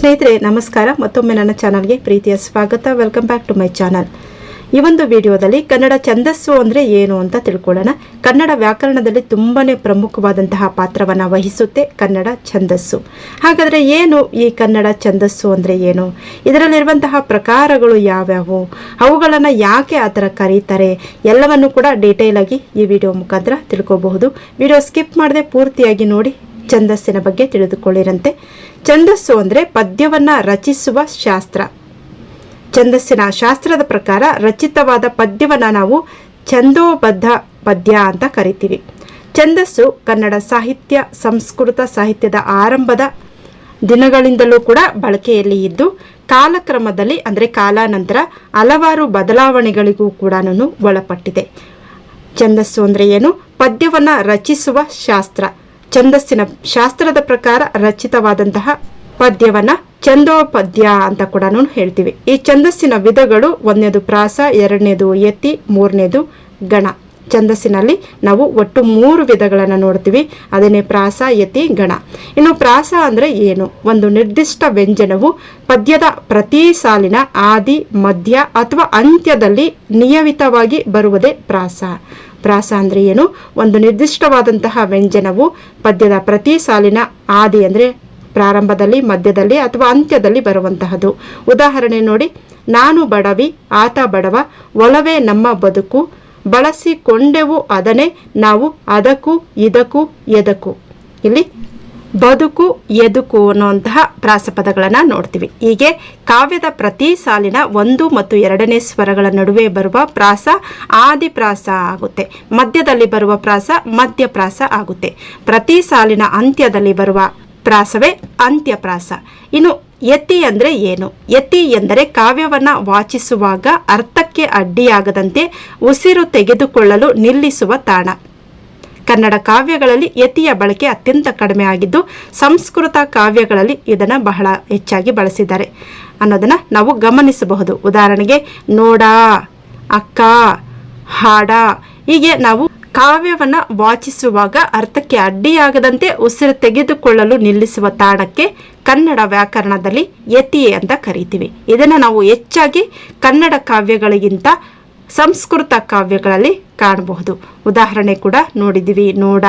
ಸ್ನೇಹಿತರೆ, ನಮಸ್ಕಾರ. ಮತ್ತೊಮ್ಮೆ ನನ್ನ ಚಾನಲ್ಗೆ ಪ್ರೀತಿಯ ಸ್ವಾಗತ. Welcome back to my channel ಈ ಒಂದು ವಿಡಿಯೋದಲ್ಲಿ ಕನ್ನಡ ಛಂದಸ್ಸು ಅಂದರೆ ಏನು ಅಂತ ತಿಳ್ಕೊಳ್ಳೋಣ. ಕನ್ನಡ ವ್ಯಾಕರಣದಲ್ಲಿ ತುಂಬಾ ಪ್ರಮುಖವಾದಂತಹ ಪಾತ್ರವನ್ನು ವಹಿಸುತ್ತೆ ಕನ್ನಡ ಛಂದಸ್ಸು. ಹಾಗಾದರೆ ಏನು ಈ ಕನ್ನಡ ಛಂದಸ್ಸು ಅಂದರೆ ಏನು? ಇದರಲ್ಲಿರುವಂತಹ ಪ್ರಕಾರಗಳು ಯಾವ್ಯಾವು? ಅವುಗಳನ್ನು ಯಾಕೆ ಆ ಥರ ಕರೀತಾರೆ? ಎಲ್ಲವನ್ನು ಕೂಡ ಡೀಟೇಲಾಗಿ ಈ ವಿಡಿಯೋ ಮುಖಾಂತರ ತಿಳ್ಕೋಬಹುದು. ವಿಡಿಯೋ ಸ್ಕಿಪ್ ಮಾಡದೆ ಪೂರ್ತಿಯಾಗಿ ನೋಡಿ. ಛಂದಸ್ಸಿನ ಬಗ್ಗೆ ತಿಳಿದುಕೊಳ್ಳಿರಂತೆ. ಛಂದಸ್ಸು ಅಂದರೆ ಪದ್ಯವನ್ನು ರಚಿಸುವ ಶಾಸ್ತ್ರ. ಛಂದಸ್ಸಿನ ಶಾಸ್ತ್ರದ ಪ್ರಕಾರ ರಚಿತವಾದ ಪದ್ಯವನ್ನು ನಾವು ಛಂದೋಬದ್ಧ ಪದ್ಯ ಅಂತ ಕರಿತೀವಿ. ಛಂದಸ್ಸು ಕನ್ನಡ ಸಾಹಿತ್ಯ, ಸಂಸ್ಕೃತ ಸಾಹಿತ್ಯದ ಆರಂಭದ ದಿನಗಳಿಂದಲೂ ಕೂಡ ಬಳಕೆಯಲ್ಲಿ ಇದ್ದು, ಕಾಲಕ್ರಮದಲ್ಲಿ ಅಂದರೆ ಕಾಲಾನಂತರ ಹಲವಾರು ಬದಲಾವಣೆಗಳಿಗೂ ಕೂಡ ಒಳಪಟ್ಟಿದೆ. ಛಂದಸ್ಸು ಅಂದರೆ ಏನು? ಪದ್ಯವನ್ನು ರಚಿಸುವ ಶಾಸ್ತ್ರ. ಛಂದಸ್ಸಿನ ಶಾಸ್ತ್ರದ ಪ್ರಕಾರ ರಚಿತವಾದಂತಹ ಪದ್ಯವನ್ನ ಛಂದೋಪದ್ಯ ಅಂತ ಕೂಡ ಹೇಳ್ತೀವಿ. ಈ ಛಂದಸ್ಸಿನ ವಿಧಗಳು ಒಂದನೇದು ಪ್ರಾಸ, ಎರಡನೇದು ಯತಿ, ಮೂರನೇದು ಗಣ. ಛಂದಸ್ಸಿನಲ್ಲಿ ನಾವು ಒಟ್ಟು ಮೂರು ವಿಧಗಳನ್ನು ನೋಡ್ತೀವಿ. ಅದನ್ನೇ ಪ್ರಾಸ, ಯತಿ, ಗಣ. ಇನ್ನು ಪ್ರಾಸ ಅಂದರೆ ಏನು? ಒಂದು ನಿರ್ದಿಷ್ಟ ವ್ಯಂಜನವು ಪದ್ಯದ ಪ್ರತಿ ಸಾಲಿನ ಆದಿ, ಮಧ್ಯ ಅಥವಾ ಅಂತ್ಯದಲ್ಲಿ ನಿಯಮಿತವಾಗಿ ಬರುವುದೇ ಪ್ರಾಸ. ಪ್ರಾಸ ಅಂದರೆ ಏನು ಒಂದು ನಿರ್ದಿಷ್ಟವಾದಂತಹ ವ್ಯಂಜನವು ಪದ್ಯದ ಪ್ರತಿ ಸಾಲಿನ ಆದಿ ಅಂದರೆ ಪ್ರಾರಂಭದಲ್ಲಿ, ಮಧ್ಯದಲ್ಲಿ ಅಥವಾ ಅಂತ್ಯದಲ್ಲಿ ಬರುವಂತಹದ್ದು ಉದಾಹರಣೆ ನೋಡಿ, ನಾನು ಬಡವಿ, ಆತ ಬಡವ, ಒಲವೇ ನಮ್ಮ ಬದುಕು, ಬಳಸಿಕೊಂಡೆವು ಅದನ್ನೇ ನಾವು ಅದಕ್ಕೂ ಇದಕ್ಕೂ ಎದಕ್ಕೂ. ಇಲ್ಲಿ ಬದುಕು, ಎದುಕು ಅನ್ನುವಂತಹ ಪ್ರಾಸಪದಗಳನ್ನು ನೋಡ್ತೀವಿ. ಹೀಗೆ ಕಾವ್ಯದ ಪ್ರತಿ ಸಾಲಿನ ಒಂದು ಮತ್ತು ಎರಡನೇ ಸ್ವರಗಳ ನಡುವೆ ಬರುವ ಪ್ರಾಸ ಆದಿ ಪ್ರಾಸ ಆಗುತ್ತೆ. ಮಧ್ಯದಲ್ಲಿ ಬರುವ ಪ್ರಾಸ ಮಧ್ಯ ಪ್ರಾಸ ಆಗುತ್ತೆ. ಪ್ರತಿ ಸಾಲಿನ ಅಂತ್ಯದಲ್ಲಿ ಬರುವ ಪ್ರಾಸವೇ ಅಂತ್ಯಪ್ರಾಸ. ಇನ್ನು ಯತಿ ಅಂದರೆ ಏನು? ಯತಿ ಎಂದರೆ ಕಾವ್ಯವನ್ನು ವಾಚಿಸುವಾಗ ಅರ್ಥಕ್ಕೆ ಅಡ್ಡಿಯಾಗದಂತೆ ಉಸಿರು ತೆಗೆದುಕೊಳ್ಳಲು ನಿಲ್ಲಿಸುವ ತಾಣ. ಕನ್ನಡ ಕಾವ್ಯಗಳಲ್ಲಿ ಯತಿಯ ಬಳಕೆ ಅತ್ಯಂತ ಕಡಿಮೆ ಆಗಿದ್ದು ಸಂಸ್ಕೃತ ಕಾವ್ಯಗಳಲ್ಲಿ ಇದನ್ನು ಬಹಳ ಹೆಚ್ಚಾಗಿ ಬಳಸಿದ್ದಾರೆ. ಅನ್ನೋದನ್ನು ನಾವು ಗಮನಿಸಬಹುದು. ಉದಾಹರಣೆಗೆ ನೋಡ, ಅಕ್ಕ, ಹಾಡ ಹೀಗೆ ನಾವು ಕಾವ್ಯವನ್ನು ವಾಚಿಸುವಾಗ ಅರ್ಥಕ್ಕೆ ಅಡ್ಡಿಯಾಗದಂತೆ ಉಸಿರು ತೆಗೆದುಕೊಳ್ಳಲು ನಿಲ್ಲಿಸುವ ತಾಣಕ್ಕೆ ಕನ್ನಡ ವ್ಯಾಕರಣದಲ್ಲಿ ಯತಿ ಅಂತ ಕರಿತೀವಿ. ಇದನ್ನು ನಾವು ಹೆಚ್ಚಾಗಿ ಕನ್ನಡ ಕಾವ್ಯಗಳಿಗಿಂತ ಸಂಸ್ಕೃತ ಕಾವ್ಯಗಳಲ್ಲಿ ಕಾಣಬಹುದು. ಉದಾಹರಣೆ ಕೂಡ ನೋಡಿದ್ದೀವಿ. ನೋಡ,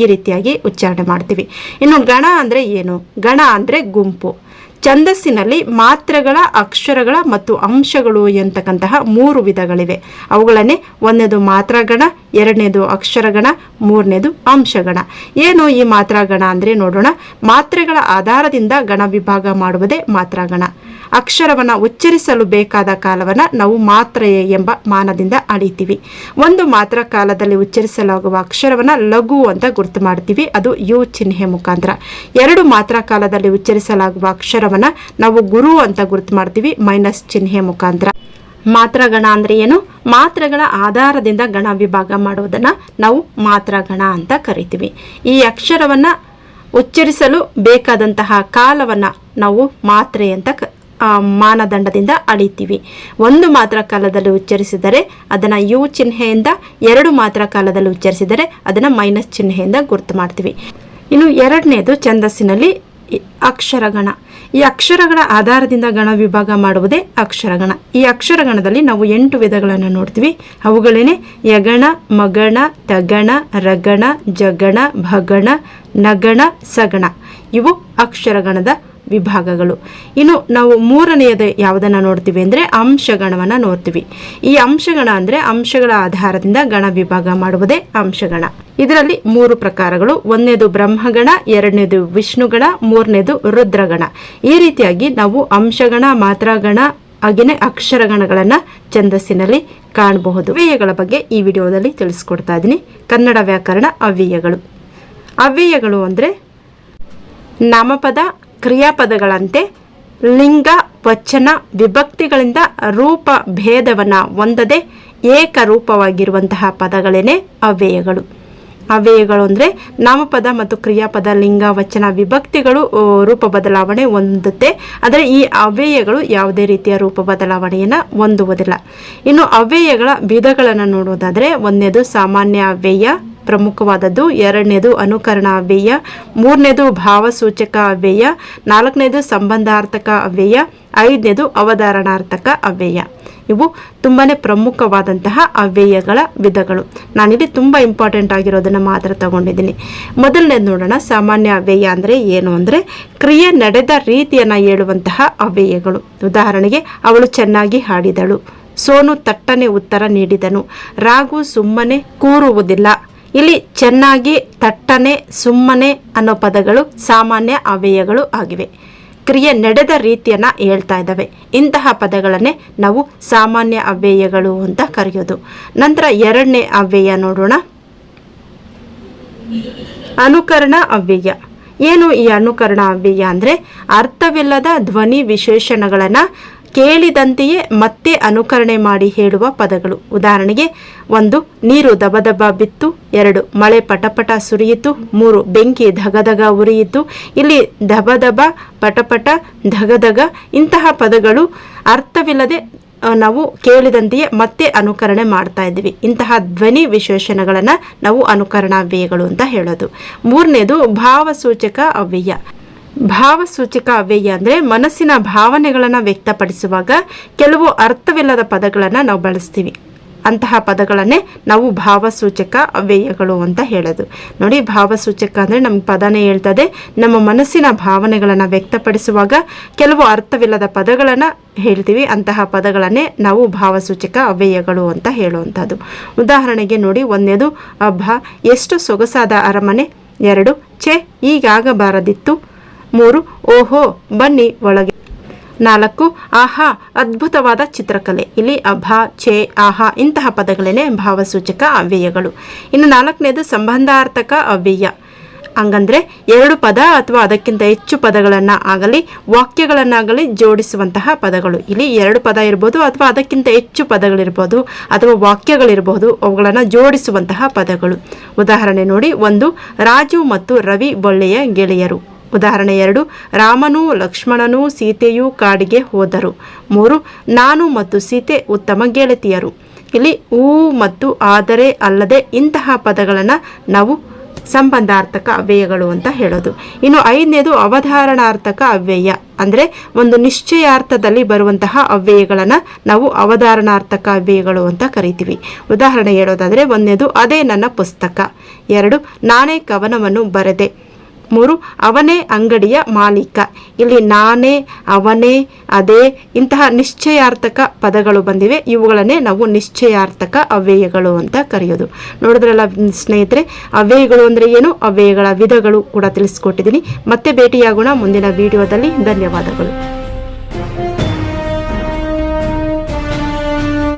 ಈ ರೀತಿಯಾಗಿ ಉಚ್ಚಾರಣೆ ಮಾಡ್ತೀವಿ. ಇನ್ನು ಗಣ ಅಂದರೆ ಏನು? ಗಣ ಅಂದರೆ ಗುಂಪು. ಛಂದಸ್ಸಿನಲ್ಲಿ ಮಾತ್ರೆಗಳ, ಅಕ್ಷರಗಳ ಮತ್ತು ಅಂಶಗಳು ಎಂತಕ್ಕಂತಹ ಮೂರು ವಿಧಗಳಿವೆ. ಅವುಗಳನ್ನೇ ಒಂದನೇದು ಮಾತ್ರಗಣ, ಎರಡನೇದು ಅಕ್ಷರಗಣ, ಮೂರನೇದು ಅಂಶಗಣ. ಏನು ಈ ಮಾತ್ರಗಣ ಅಂದರೆ ನೋಡೋಣ. ಮಾತ್ರೆಗಳ ಆಧಾರದಿಂದ ಗಣ ವಿಭಾಗ ಮಾಡುವುದೇ ಮಾತ್ರಗಣ. ಅಕ್ಷರವನ್ನು ಉಚ್ಚರಿಸಲು ಬೇಕಾದ ಕಾಲವನ್ನು ನಾವು ಮಾತ್ರೆಯೇ ಎಂಬ ಮಾನದಿಂದ ಅಳಿತೀವಿ. ಒಂದು ಮಾತ್ರ ಕಾಲದಲ್ಲಿ ಉಚ್ಚರಿಸಲಾಗುವ ಅಕ್ಷರವನ್ನು ಲಘು ಅಂತ ಗುರುತು ಮಾಡ್ತೀವಿ. ಅದು ಯು ಚಿಹ್ನೆ ಮುಖಾಂತರ. ಎರಡು ಮಾತ್ರ ಕಾಲದಲ್ಲಿ ಉಚ್ಚರಿಸಲಾಗುವ ಅಕ್ಷರವನ್ನು ನಾವು ಗುರು ಅಂತ ಗುರುತು ಮಾಡ್ತೀವಿ, ಮೈನಸ್ ಚಿಹ್ನೆ ಮುಖಾಂತರ. ಮಾತ್ರಗಣ ಅಂದರೆ ಏನು? ಮಾತ್ರಗಳ ಆಧಾರದಿಂದ ಗಣ ವಿಭಾಗ ಮಾಡುವುದನ್ನು ನಾವು ಮಾತ್ರಗಣ ಅಂತ ಕರಿತೀವಿ. ಈ ಅಕ್ಷರವನ್ನು ಉಚ್ಚರಿಸಲು ಬೇಕಾದಂತಹ ಕಾಲವನ್ನು ನಾವು ಮಾತ್ರೆ ಅಂತ ಕ ಮಾನದಂಡದಿಂದ ಅಳಿತೀವಿ. ಒಂದು ಮಾತ್ರ ಕಾಲದಲ್ಲಿ ಉಚ್ಚರಿಸಿದರೆ ಅದನ್ನು ಯು ಚಿಹ್ನೆಯಿಂದ, ಎರಡು ಮಾತ್ರ ಕಾಲದಲ್ಲಿ ಉಚ್ಚರಿಸಿದರೆ ಅದನ್ನು ಮೈನಸ್ ಚಿಹ್ನೆಯಿಂದ ಗುರುತು ಮಾಡ್ತೀವಿ. ಇನ್ನು ಎರಡನೇದು ಛಂದಸ್ಸಿನಲ್ಲಿ ಅಕ್ಷರಗಣ. ಈ ಅಕ್ಷರಗಳ ಆಧಾರದಿಂದ ಗಣ ವಿಭಾಗ ಮಾಡುವುದೇ ಅಕ್ಷರಗಣ. ಈ ಅಕ್ಷರಗಣದಲ್ಲಿ ನಾವು ಎಂಟು ವಿಧಗಳನ್ನು ನೋಡ್ತೀವಿ. ಅವುಗಳೇನೆ ಯಗಣ, ಮಗಣ, ತಗಣ, ರಗಣ, ಜಗಣ, ಭಗಣ, ನಗಣ, ಸಗಣ. ಇವು ಅಕ್ಷರಗಣದ ವಿಭಾಗಗಳು. ಇನ್ನು ನಾವು ಮೂರನೆಯದು ಯಾವುದನ್ನು ನೋಡ್ತೀವಿ ಅಂದರೆ ಅಂಶಗಣವನ್ನು ನೋಡ್ತೀವಿ. ಈ ಅಂಶಗಣ ಅಂದರೆ ಅಂಶಗಳ ಆಧಾರದಿಂದ ಗಣ ವಿಭಾಗ ಮಾಡುವುದೇ ಅಂಶಗಣ. ಇದರಲ್ಲಿ ಮೂರು ಪ್ರಕಾರಗಳು. ಒಂದನೇದು ಬ್ರಹ್ಮಗಣ, ಎರಡನೇದು ವಿಷ್ಣುಗಣ, ಮೂರನೇದು ರುದ್ರಗಣ. ಈ ರೀತಿಯಾಗಿ ನಾವು ಅಂಶಗಣ, ಮಾತ್ರಗಣ ಹಾಗೆಯೇ ಅಕ್ಷರಗಣಗಳನ್ನು ಛಂದಸ್ಸಿನಲ್ಲಿ ಕಾಣಬಹುದು. ಅವ್ಯಯಗಳ ಬಗ್ಗೆ ಈ ವಿಡಿಯೋದಲ್ಲಿ ತಿಳಿಸ್ಕೊಡ್ತಾ ಇದ್ದೀನಿ. ಕನ್ನಡ ವ್ಯಾಕರಣ ಅವ್ಯಯಗಳು. ಅವ್ಯಯಗಳು ಅಂದರೆ ನಾಮಪದ ಕ್ರಿಯಾಪದಗಳಂತೆ ಲಿಂಗ, ವಚನ, ವಿಭಕ್ತಿಗಳಿಂದ ರೂಪ ಭೇದವನ್ನು ಹೊಂದದೆ ಏಕರೂಪವಾಗಿರುವಂತಹ ಪದಗಳೇನೆ ಅವ್ಯಯಗಳು. ಅವ್ಯಯಗಳು ಅಂದರೆ ನಾಮಪದ ಮತ್ತು ಕ್ರಿಯಾಪದ, ಲಿಂಗ, ವಚನ, ವಿಭಕ್ತಿಗಳು ರೂಪ ಬದಲಾವಣೆ ಹೊಂದುತ್ತೆ. ಆದರೆ ಈ ಅವ್ಯಯಗಳು ಯಾವುದೇ ರೀತಿಯ ರೂಪ ಬದಲಾವಣೆಯನ್ನು ಹೊಂದುವುದಿಲ್ಲ. ಇನ್ನು ಅವ್ಯಯಗಳ ವಿಧಗಳನ್ನು ನೋಡುವುದಾದರೆ ಒಂದನೇದು ಸಾಮಾನ್ಯ ಅವ್ಯಯ ಪ್ರಮುಖವಾದದ್ದು. ಎರಡನೇದು ಅನುಕರಣ ಅವ್ಯಯ ಮೂರನೇದು ಭಾವಸೂಚಕ ಅವ್ಯಯ ನಾಲ್ಕನೇದು ಸಂಬಂಧಾರ್ಥಕ ಅವ್ಯಯ ಐದನೇದು ಅವಧಾರಣಾರ್ಥಕ ಅವ್ಯಯ ಇವು ತುಂಬಾ ಪ್ರಮುಖವಾದಂತಹ ಅವ್ಯಯಗಳ ವಿಧಗಳು. ನಾನಿಲ್ಲಿ ತುಂಬ ಇಂಪಾರ್ಟೆಂಟ್ ಆಗಿರೋದನ್ನು ಮಾತ್ರ ತಗೊಂಡಿದ್ದೀನಿ. ಮೊದಲನೇದು ನೋಡೋಣ. ಸಾಮಾನ್ಯ ಅವ್ಯಯ ಅಂದರೆ ಏನು ಅಂದರೆ ಕ್ರಿಯೆ ನಡೆದ ರೀತಿಯನ್ನು ಹೇಳುವಂತಹ ಅವ್ಯಯಗಳು. ಉದಾಹರಣೆಗೆ, ಅವಳು ಚೆನ್ನಾಗಿ ಹಾಡಿದಳು. ಸೋನು ತಟ್ಟನೆ ಉತ್ತರ ನೀಡಿದನು. ರಾಗು ಸುಮ್ಮನೆ ಕೂರುವುದಿಲ್ಲ. ಇಲ್ಲಿ ಚೆನ್ನಾಗಿ ತಟ್ಟನೆ, ಸುಮ್ಮನೆ ಅನ್ನೋ ಪದಗಳು ಸಾಮಾನ್ಯ ಅವ್ಯಯಗಳು ಆಗಿವೆ. ಕ್ರಿಯೆ ನಡೆದ ರೀತಿಯನ್ನು ಹೇಳ್ತಾ ಇದ್ದಾವೆ. ಇಂತಹ ಪದಗಳನ್ನೇ ನಾವು ಸಾಮಾನ್ಯ ಅವ್ಯಯಗಳು ಅಂತ ಕರೆಯೋದು. ನಂತರ ಎರಡನೇ ಅವ್ಯಯ ನೋಡೋಣ. ಅನುಕರಣ ಅವ್ಯಯ ಏನು ಈ ಅನುಕರಣ ಅವ್ಯಯ ಅಂದರೆ ಅರ್ಥವಿಲ್ಲದ ಧ್ವನಿ ವಿಶೇಷಣಗಳನ್ನು ಕೇಳಿದಂತೆಯೇ ಮತ್ತೆ ಅನುಕರಣೆ ಮಾಡಿ ಹೇಳುವ ಪದಗಳು. ಉದಾಹರಣೆಗೆ, ಒಂದು ನೀರು ದಬದಬ ಬಿತ್ತು, ಎರಡು ಮಳೆ ಪಟಪಟ ಸುರಿಯಿತು, ಮೂರು ಬೆಂಕಿ ಧಗಧಗ ಉರಿಯಿತು. ಇಲ್ಲಿ ದಬದಬ, ಪಟಪಟ, ಧಗಧಗ ಇಂತಹ ಪದಗಳು ಅರ್ಥವಿಲ್ಲದೆ ನಾವು ಕೇಳಿದಂತೆಯೇ ಮತ್ತೆ ಅನುಕರಣೆ ಮಾಡ್ತಾ ಇದ್ವಿ ಇಂತಹ ಧ್ವನಿ ವಿಶೇಷಣಗಳನ್ನು ನಾವು ಅನುಕರಣಾವ್ಯಯಗಳು ಅಂತ ಹೇಳೋದು. ಮೂರನೇದು ಭಾವಸೂಚಕ ಅವ್ಯಯ. ಭಾವಸೂಚಕ ಅವ್ಯಯ ಅಂದರೆ ಮನಸ್ಸಿನ ಭಾವನೆಗಳನ್ನು ವ್ಯಕ್ತಪಡಿಸುವಾಗ ಕೆಲವು ಅರ್ಥವಿಲ್ಲದ ಪದಗಳನ್ನು ನಾವು ಬಳಸ್ತೀವಿ. ಅಂತಹ ಪದಗಳನ್ನೇ ನಾವು ಭಾವಸೂಚಕ ಅವ್ಯಯಗಳು ಅಂತ ಹೇಳೋದು. ನೋಡಿ, ಭಾವಸೂಚಕ ಅಂದರೆ ನಮ್ಮ ಪದನೇ ಹೇಳ್ತದೆ, ನಮ್ಮ ಮನಸ್ಸಿನ ಭಾವನೆಗಳನ್ನು ವ್ಯಕ್ತಪಡಿಸುವಾಗ ಕೆಲವು ಅರ್ಥವಿಲ್ಲದ ಪದಗಳನ್ನು ಹೇಳ್ತೀವಿ. ಅಂತಹ ಪದಗಳನ್ನೇ ನಾವು ಭಾವಸೂಚಕ ಅವ್ಯಯಗಳು ಅಂತ ಹೇಳುವಂಥದ್ದು. ಉದಾಹರಣೆಗೆ ನೋಡಿ, ಒಂದನೇದು ಅಬ್ಬ ಎಷ್ಟು ಸೊಗಸಾದ ಅರಮನೆ, ಎರಡು, ಛೆ, ಈಗಾಗಬಾರದಿತ್ತು ಮೂರು, ಓಹೋ, ಬನ್ನಿ ಒಳಗೆ. ನಾಲ್ಕು, ಆಹಾ, ಅದ್ಭುತವಾದ ಚಿತ್ರಕಲೆ. ಇಲ್ಲಿ ಅಭ, ಛೆ, ಆಹಾ ಇಂತಹ ಪದಗಳೇನೆ ಭಾವಸೂಚಕ ಅವ್ಯಯಗಳು. ಇನ್ನು ನಾಲ್ಕನೇದು ಸಂಬಂಧಾರ್ಥಕ ಅವ್ಯಯ. ಹಂಗಂದ್ರೆ ಎರಡು ಪದ ಅಥವಾ ಅದಕ್ಕಿಂತ ಹೆಚ್ಚು ಪದಗಳನ್ನು ಆಗಲಿ ವಾಕ್ಯಗಳನ್ನಾಗಲಿ ಜೋಡಿಸುವಂತಹ ಪದಗಳು. ಇಲ್ಲಿ ಎರಡು ಪದ ಇರ್ಬೋದು ಅಥವಾ ಅದಕ್ಕಿಂತ ಹೆಚ್ಚು ಪದಗಳಿರ್ಬೋದು ಅಥವಾ ವಾಕ್ಯಗಳಿರ್ಬೋದು, ಅವುಗಳನ್ನು ಜೋಡಿಸುವಂತಹ ಪದಗಳು. ಉದಾಹರಣೆ ನೋಡಿ, ಒಂದು, ರಾಜು ಮತ್ತು ರವಿ ಒಳ್ಳೆಯ ಗೆಳೆಯರು. ಉದಾಹರಣೆ ಎರಡು, ರಾಮನು ಲಕ್ಷ್ಮಣನು ಸೀತೆಯು ಕಾಡಿಗೆ ಹೋದರು. ಮೂರು, ನಾನು ಮತ್ತು ಸೀತೆ ಉತ್ತಮ ಗೆಳತಿಯರು. ಇಲ್ಲಿ ಊ ಮತ್ತು ಆದರೆ ಅಲ್ಲದೆ ಇಂತಹ ಪದಗಳನ್ನು ನಾವು ಸಂಬಂಧಾರ್ಥಕ ಅವ್ಯಯಗಳು ಅಂತ ಹೇಳೋದು. ಇನ್ನು ಐದನೇದು ಅವಧಾರಣಾರ್ಥಕ ಅವ್ಯಯ. ಅಂದರೆ ಒಂದು ನಿಶ್ಚಯಾರ್ಥದಲ್ಲಿ ಬರುವಂತಹ ಅವ್ಯಯಗಳನ್ನು ನಾವು ಅವಧಾರಣಾರ್ಥಕ ಅವ್ಯಯಗಳು ಅಂತ ಕರಿತೀವಿ. ಉದಾಹರಣೆ ಹೇಳೋದಾದರೆ ಒಂದನೇದು, ಅದೇ ನನ್ನ ಪುಸ್ತಕ. ಎರಡು, ನಾನೇ ಕವನವನ್ನು ಬರೆದೆ. ಮೂರು, ಅವನೇ ಅಂಗಡಿಯ ಮಾಲೀಕ. ಇಲ್ಲಿ ನಾನೇ, ಅವನೇ, ಅದೇ ಇಂತಹ ನಿಶ್ಚಯಾರ್ಥಕ ಪದಗಳು ಬಂದಿವೆ. ಇವುಗಳನ್ನೇ ನಾವು ನಿಶ್ಚಯಾರ್ಥಕ ಅವ್ಯಯಗಳು ಅಂತ ಕರೆಯೋದು. ನೋಡಿದ್ರಲ್ಲ ಸ್ನೇಹಿತರೆ, ಅವ್ಯಯಗಳು ಅಂದರೆ ಏನು? ಅವ್ಯಯಗಳ ವಿಧಗಳು ಕೂಡ ತಿಳಿಸ್ಕೊಟ್ಟಿದ್ದೀನಿ. ಮತ್ತೆ ಭೇಟಿಯಾಗೋಣ ಮುಂದಿನ ವಿಡಿಯೋದಲ್ಲಿ. ಧನ್ಯವಾದಗಳು.